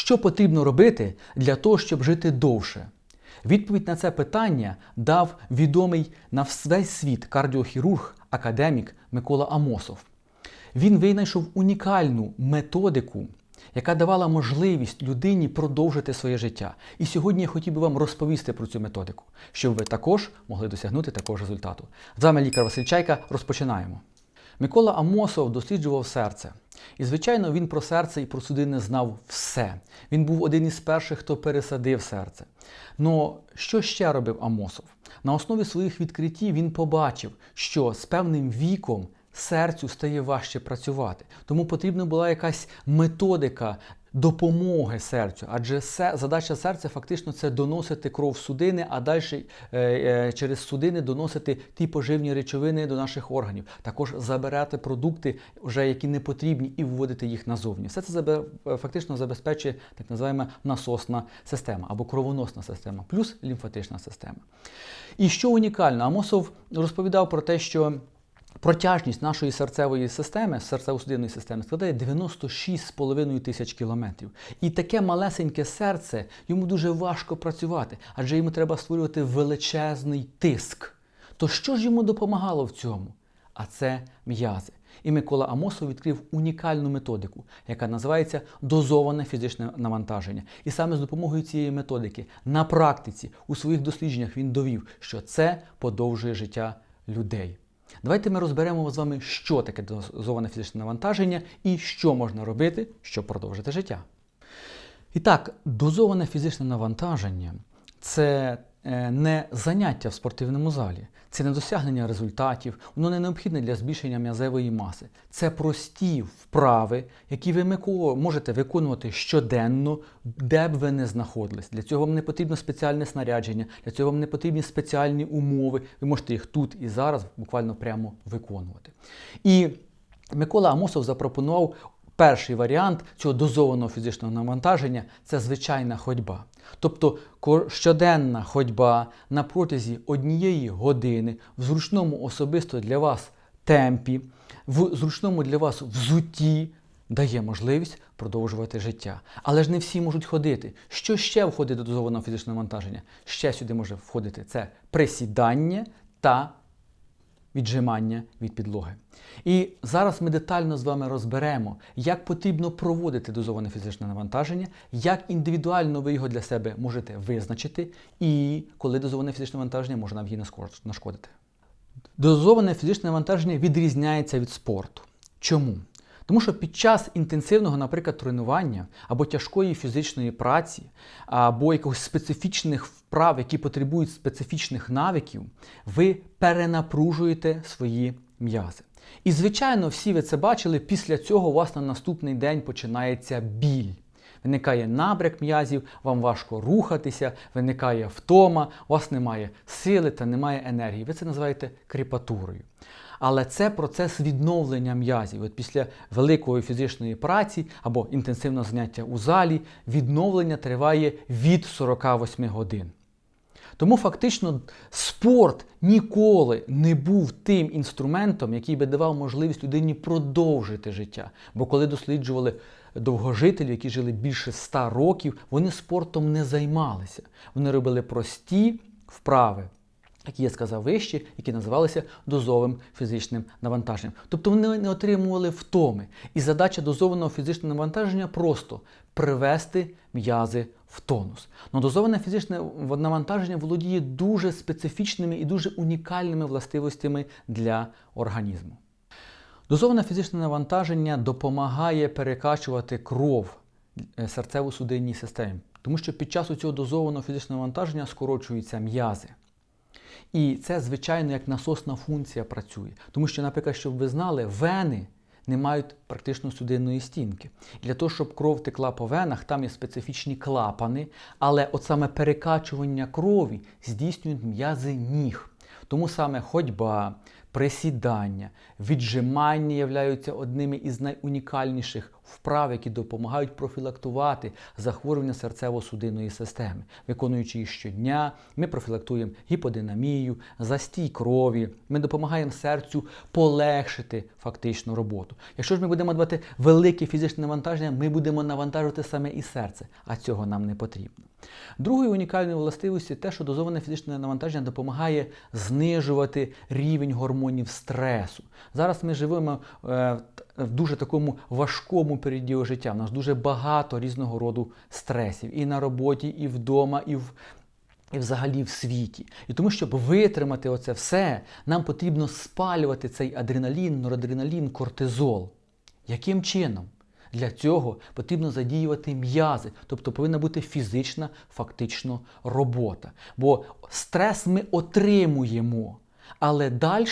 Що потрібно робити для того, щоб жити довше? Відповідь на це питання дав відомий на весь світ кардіохірург, академік Микола Амосов. Він винайшов унікальну методику, яка давала можливість людині продовжити своє життя. І сьогодні я хотів би вам розповісти про цю методику, щоб ви також могли досягнути такого результату. З вами лікар Василь Чайка. Розпочинаємо. Микола Амосов досліджував серце. І, звичайно, він про серце і про судини знав все. Він був один із перших, хто пересадив серце. Но що ще робив Амосов? На основі своїх відкриттів він побачив, що з певним віком серцю стає важче працювати. Тому потрібна була якась методика допомоги серцю. Адже задача серця фактично це доносити кров в судини, а далі е, е, через судини доносити ті поживні речовини до наших органів. Також забирати продукти, вже які не потрібні, і вводити їх назовні. Все це е, фактично забезпечує так називаємо насосна система або кровоносна система, плюс лімфатична система. І що унікально, Амосов розповідав про те, що Протяжність нашої серцевої системи, серцево-судинної системи, складає 96,5 тисяч кілометрів. І таке малесеньке серце йому дуже важко працювати, адже йому треба створювати величезний тиск. То що ж йому допомагало в цьому? А це м'язи. І Микола Амосов відкрив унікальну методику, яка називається дозоване фізичне навантаження. І саме з допомогою цієї методики на практиці у своїх дослідженнях він довів, що це подовжує життя людей. Давайте ми розберемо з вами, що таке дозоване фізичне навантаження і що можна робити, щоб продовжити життя. І так, дозоване фізичне навантаження це не заняття в спортивному залі, це не досягнення результатів, воно не необхідне для збільшення м'язевої маси. Це прості вправи, які ви можете виконувати щоденно, де б ви не знаходились. Для цього вам не потрібно спеціальне снарядження, для цього вам не потрібні спеціальні умови. Ви можете їх тут і зараз буквально прямо виконувати. І Микола Амосов запропонував перший варіант цього дозованого фізичного навантаження це звичайна ходьба. Тобто щоденна ходьба на протязі однієї години в зручному особисто для вас темпі, в зручному для вас взутті дає можливість продовжувати життя. Але ж не всі можуть ходити. Що ще входить до дозованого фізичного навантаження? Ще сюди може входити це присідання та віджимання від підлоги. І зараз ми детально з вами розберемо, як потрібно проводити дозоване фізичне навантаження, як індивідуально ви його для себе можете визначити, і коли дозоване фізичне навантаження може нам її нашкодити. Дозоване фізичне навантаження відрізняється від спорту. Чому? Тому що під час інтенсивного, наприклад, тренування або тяжкої фізичної праці, або якихось специфічних вправ, які потребують специфічних навиків, ви перенапружуєте свої м'язи. І, звичайно, всі ви це бачили, після цього у вас на наступний день починається біль. Виникає набряк м'язів, вам важко рухатися, виникає втома, у вас немає сили та немає енергії. Ви це називаєте кріпатурою. Але це процес відновлення м'язів. От після великої фізичної праці або інтенсивного заняття у залі відновлення триває від 48 годин. Тому фактично спорт ніколи не був тим інструментом, який би давав можливість людині продовжити життя. Бо коли досліджували довгожителів, які жили більше 100 років, вони спортом не займалися. Вони робили прості вправи. Які я сказав вище, які називалися дозовим фізичним навантаженням. Тобто вони не отримували втоми. І задача дозованого фізичного навантаження просто привести м'язи в тонус. Но дозоване фізичне навантаження володіє дуже специфічними і дуже унікальними властивостями для організму. Дозоване фізичне навантаження допомагає перекачувати кров е, серцево-судинній системі, тому що під час цього дозованого фізичного навантаження скорочуються м'язи. І це, звичайно, як насосна функція працює. Тому що, наприклад, щоб ви знали, вени не мають практично судинної стінки. Для того, щоб кров текла по венах, там є специфічні клапани, але от саме перекачування крові здійснюють м'язи ніг. Тому саме ходьба, присідання, віджимання являються одними із найунікальніших вправ, які допомагають профілактувати захворювання серцево-судинної системи. Виконуючи їх щодня, ми профілактуємо гіподинамію, застій крові, ми допомагаємо серцю полегшити фактично роботу. Якщо ж ми будемо давати велике фізичне навантаження, ми будемо навантажувати саме і серце, а цього нам не потрібно. Другою унікальною властивістю те, що дозоване фізичне навантаження допомагає знижувати рівень гормонів стресу. Зараз ми живемо е, в дуже такому важкому періоді життя. У нас дуже багато різного роду стресів і на роботі, і вдома, і в. І взагалі в світі. І тому, щоб витримати оце все, нам потрібно спалювати цей адреналін, норадреналін, кортизол. Яким чином? Для цього потрібно задіювати м'язи, тобто повинна бути фізична, фактично робота. Бо стрес ми отримуємо, але далі,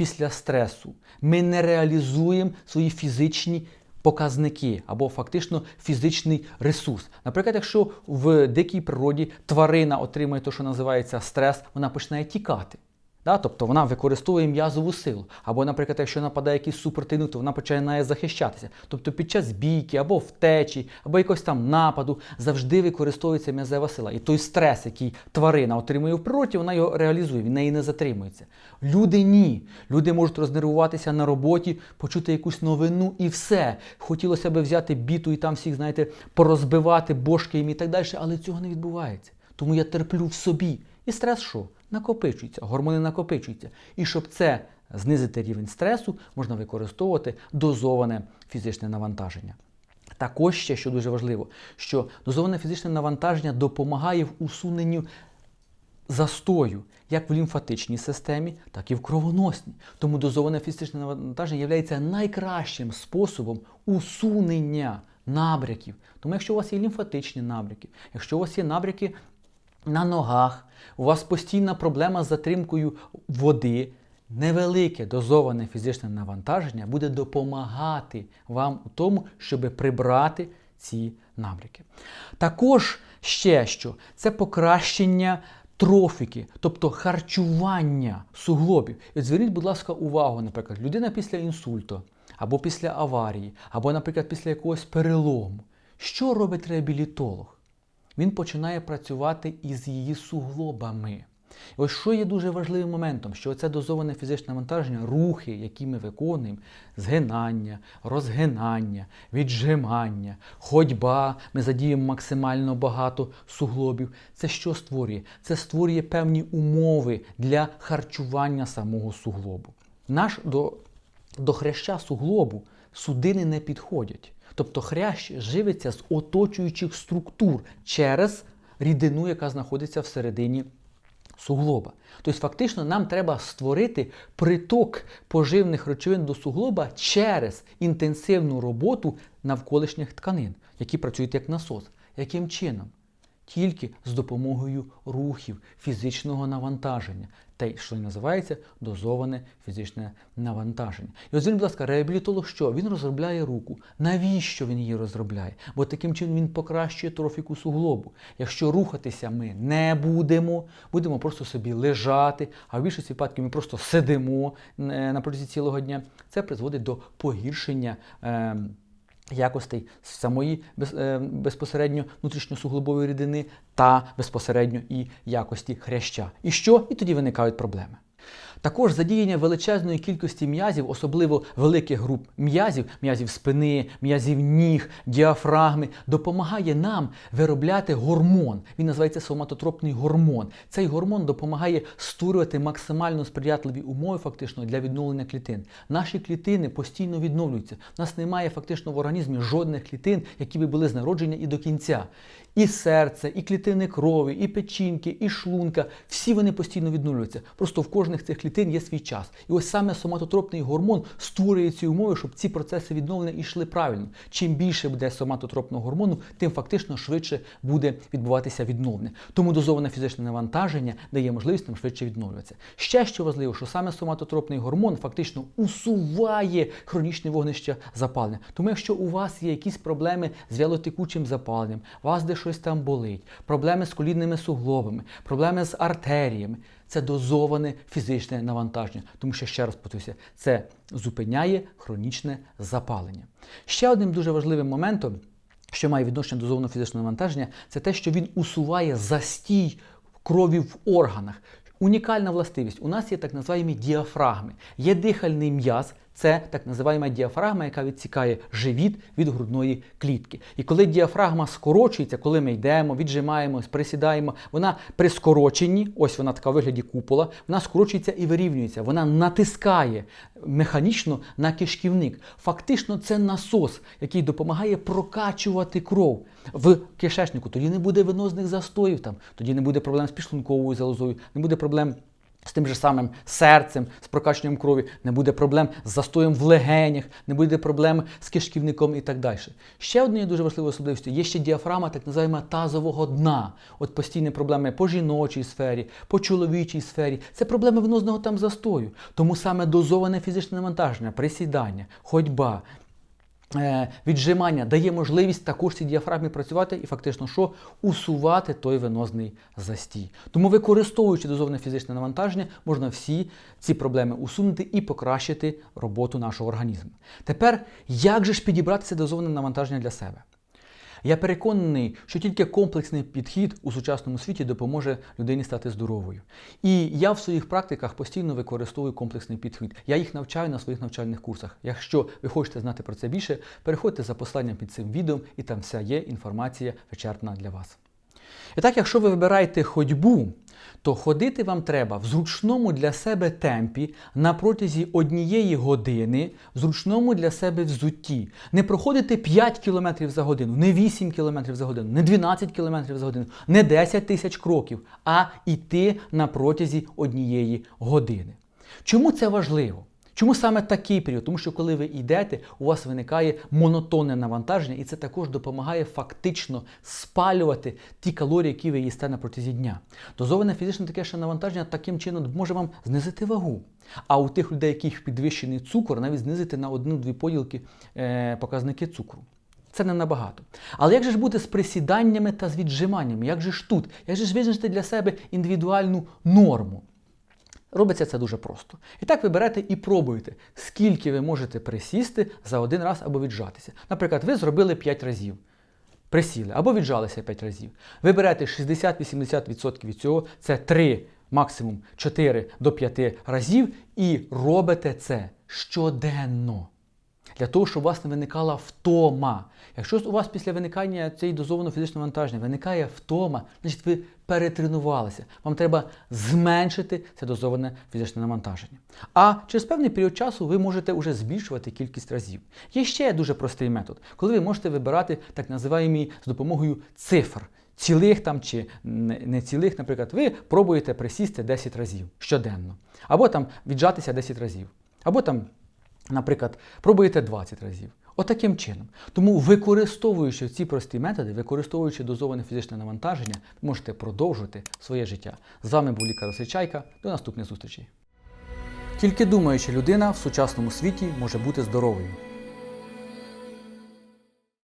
після стресу, ми не реалізуємо свої фізичні показники або фактично фізичний ресурс. Наприклад, якщо в дикій природі тварина отримує те, що називається стрес, вона починає тікати. Да? Тобто вона використовує м'язову силу. Або, наприклад, якщо нападає якийсь супротивник, то вона починає захищатися. Тобто під час бійки, або втечі, або якогось там нападу завжди використовується м'язова сила. І той стрес, який тварина отримує в природі, вона його реалізує, він неї не затримується. Люди ні. Люди можуть рознервуватися на роботі, почути якусь новину і все. Хотілося б взяти біту і там всіх, знаєте, порозбивати бошки їм і так далі, але цього не відбувається. Тому я терплю в собі. І стрес що? Накопичується, гормони накопичуються. І щоб це знизити рівень стресу, можна використовувати дозоване фізичне навантаження. Також ще, що дуже важливо, що дозоване фізичне навантаження допомагає в усуненню застою як в лімфатичній системі, так і в кровоносній. Тому дозоване фізичне навантаження є найкращим способом усунення набряків. Тому якщо у вас є лімфатичні набряки, якщо у вас є набряки на ногах, у вас постійна проблема з затримкою води, невелике дозоване фізичне навантаження буде допомагати вам у тому, щоб прибрати ці набряки. Також ще що це покращення трофіки, тобто харчування суглобів. І зверніть, будь ласка, увагу, наприклад, людина після інсульту, або після аварії, або, наприклад, після якогось перелому. Що робить реабілітолог? Він починає працювати із її суглобами. І ось що є дуже важливим моментом, що це дозоване фізичне навантаження, рухи, які ми виконуємо, згинання, розгинання, віджимання, ходьба, ми задіємо максимально багато суглобів. Це що створює? Це створює певні умови для харчування самого суглобу. Наш до, до хряща суглобу судини не підходять. Тобто хрящ живиться з оточуючих структур через рідину, яка знаходиться всередині суглоба. Тобто, фактично, нам треба створити приток поживних речовин до суглоба через інтенсивну роботу навколишніх тканин, які працюють як насос. Яким чином? Тільки з допомогою рухів, фізичного навантаження, те, що називається дозоване фізичне навантаження. І ось, будь ласка, реабілітолог що? Він розробляє руку. Навіщо він її розробляє? Бо таким чином він покращує трофіку суглобу. Якщо рухатися ми не будемо, будемо просто собі лежати, а в більшості випадків ми просто сидимо е, на протязі цілого дня, це призводить до погіршення. Е Якостей самої е, безпосередньо внутрішньосуглобової рідини та безпосередньо і якості хряща. І що? І тоді виникають проблеми. Також задіяння величезної кількості м'язів, особливо великих груп м'язів, м'язів спини, м'язів ніг, діафрагми, допомагає нам виробляти гормон. Він називається соматотропний гормон. Цей гормон допомагає створювати максимально сприятливі умови фактично для відновлення клітин. Наші клітини постійно відновлюються. У нас немає фактично в організмі жодних клітин, які би були з народження і до кінця. І серце, і клітини крові, і печінки, і шлунка всі вони постійно відновлюються. Просто в кожних цих клітин є свій час. І ось саме соматотропний гормон створює ці умови, щоб ці процеси відновлення йшли правильно. Чим більше буде соматотропного гормону, тим фактично швидше буде відбуватися відновлення. Тому дозоване фізичне навантаження дає можливість нам швидше відновлюватися. Ще що важливо, що саме соматотропний гормон фактично усуває хронічне вогнище запалення. Тому, якщо у вас є якісь проблеми з вялотекучим запаленням, вас де щось там болить, проблеми з колінними суглобами, проблеми з артеріями. це дозоване фізичне навантаження. Тому що, ще раз повторюся, це зупиняє хронічне запалення. Ще одним дуже важливим моментом, що має відношення до дозованого фізичного навантаження, це те, що він усуває застій крові в органах. Унікальна властивість. У нас є так називаємо діафрагми. Є дихальний м'яз, це так називаємо діафрагма, яка відсікає живіт від грудної клітки. І коли діафрагма скорочується, коли ми йдемо, віджимаємось, присідаємо, вона при скороченні, ось вона така в вигляді купола, вона скорочується і вирівнюється. Вона натискає механічно на кишківник. Фактично, це насос, який допомагає прокачувати кров в кишечнику. Тоді не буде венозних застоїв, там, тоді не буде проблем з підшлунковою залозою, не буде проблем. З тим же самим серцем, з прокачанням крові, не буде проблем з застоєм в легенях, не буде проблем з кишківником і так далі. Ще однією дуже важливою особливістю є ще діафрагма, так називаємо тазового дна. От постійні проблеми по жіночій сфері, по чоловічій сфері. Це проблеми венозного там застою. Тому саме дозоване фізичне навантаження, присідання, ходьба. Е, Віджимання дає можливість також цій діафрагмі працювати і фактично що усувати той венозний застій. Тому, використовуючи дозовне фізичне навантаження, можна всі ці проблеми усунути і покращити роботу нашого організму. Тепер, як же ж підібратися дозовне навантаження для себе? Я переконаний, що тільки комплексний підхід у сучасному світі допоможе людині стати здоровою. І я в своїх практиках постійно використовую комплексний підхід. Я їх навчаю на своїх навчальних курсах. Якщо ви хочете знати про це більше, переходьте за посиланням під цим відео, і там вся є інформація вичерпна для вас. І так, якщо ви вибираєте ходьбу, то ходити вам треба в зручному для себе темпі на протязі однієї години, в зручному для себе взутті. Не проходити 5 км за годину, не 8 км за годину, не 12 км за годину, не 10 тисяч кроків, а йти на протязі однієї години. Чому це важливо? Чому саме такий період? Тому що коли ви йдете, у вас виникає монотонне навантаження, і це також допомагає фактично спалювати ті калорії, які ви їсте на протязі дня. Дозоване фізичне таке ще навантаження таким чином може вам знизити вагу. А у тих людей, яких підвищений цукор, навіть знизити на одну-дві поділки е, показники цукру. Це не набагато. Але як же ж бути з присіданнями та з віджиманнями? Як же ж тут? Як же ж визначити для себе індивідуальну норму? Робиться це дуже просто. І так ви берете і пробуєте, скільки ви можете присісти за один раз або віджатися. Наприклад, ви зробили 5 разів. Присіли або віджалися 5 разів. Ви берете 60-80% від цього, це 3, максимум 4 до 5 разів, і робите це щоденно. Для того, щоб у вас не виникала втома. Якщо у вас після виникання цієї дозованого фізичного навантаження виникає втома, значить ви перетренувалися. Вам треба зменшити це дозоване фізичне навантаження. А через певний період часу ви можете вже збільшувати кількість разів. Є ще дуже простий метод, коли ви можете вибирати так називаємо з допомогою цифр. Цілих там чи не цілих, наприклад, ви пробуєте присісти 10 разів щоденно, або там віджатися 10 разів, або там Наприклад, пробуєте 20 разів. Отаким чином. Тому, використовуючи ці прості методи, використовуючи дозоване фізичне навантаження, можете продовжувати своє життя. З вами був лікар Осичайка. До наступних зустрічей. Тільки думаюча людина в сучасному світі може бути здоровою.